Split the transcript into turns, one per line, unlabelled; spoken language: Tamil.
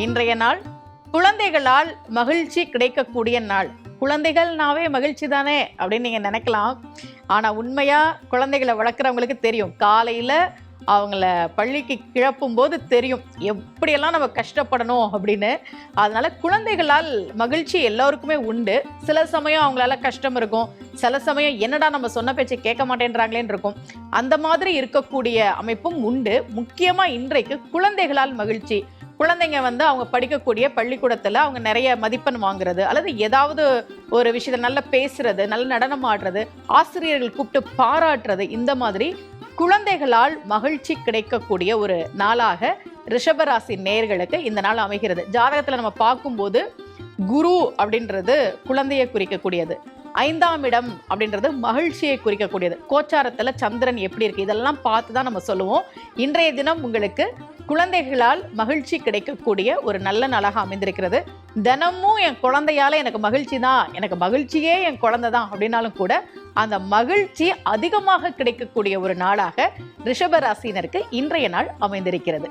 இன்றைய நாள் குழந்தைகளால் மகிழ்ச்சி கிடைக்கக்கூடிய நாள். குழந்தைகள்னாவே மகிழ்ச்சி தானே அப்படின்னு நீங்கள் நினைக்கலாம். ஆனால் உண்மையாக குழந்தைகளை வளர்க்குறவங்களுக்கு தெரியும். காலையில் அவங்கள பள்ளிக்கு கிளப்பும் போது தெரியும். எப்படியெல்லாம் நம்ம கஷ்டப்படணும் அப்படின்னு. அதனால குழந்தைகளால் மகிழ்ச்சி எல்லோருக்குமே உண்டு. சில சமயம் அவங்களால கஷ்டம் இருக்கும். சில சமயம் என்னடா நம்ம சொன்ன பேச்சை கேட்க மாட்டேன்றாங்களேன்னு இருக்கும். அந்த மாதிரி இருக்கக்கூடிய அமைப்பும் உண்டு. முக்கியமாக இன்றைக்கு குழந்தைகளால் மகிழ்ச்சி. குழந்தைங்க வந்து அவங்க படிக்கக்கூடிய பள்ளிக்கூடத்தில் அவங்க நிறைய மதிப்பெண் வாங்குறது அல்லது ஏதாவது ஒரு விஷயத்தை நல்லா பேசுறது நல்ல நடனம் ஆடுறது ஆசிரியர்கள் கூப்பிட்டு பாராட்டுறது இந்த மாதிரி குழந்தைகளால் மகிழ்ச்சி கிடைக்கக்கூடிய ஒரு நாளாக ரிஷபராசி நேர்களுக்கு இந்த நாள் அமைகிறது. ஜாதகத்தில் நம்ம பார்க்கும்போது குரு அப்படின்றது குழந்தையை குறிக்கக்கூடியது. ஐந்தாம் இடம் அப்படின்றது மகிழ்ச்சியை குறிக்கக்கூடியது. கோச்சாரத்தில் சந்திரன் எப்படி இருக்கு இதெல்லாம் பார்த்து தான் நம்ம சொல்லுவோம். இன்றைய தினம் உங்களுக்கு குழந்தைகளால் மகிழ்ச்சி கிடைக்கக்கூடிய ஒரு நல்ல நாளாக அமைந்திருக்கிறது. தினமும் என் குழந்தையால எனக்கு மகிழ்ச்சி தான். எனக்கு மகிழ்ச்சியே என் குழந்தை தான் அப்படின்னாலும் கூட அந்த மகிழ்ச்சி அதிகமாக கிடைக்கக்கூடிய ஒரு நாளாக ரிஷபராசினருக்கு இன்றைய நாள் அமைந்திருக்கிறது.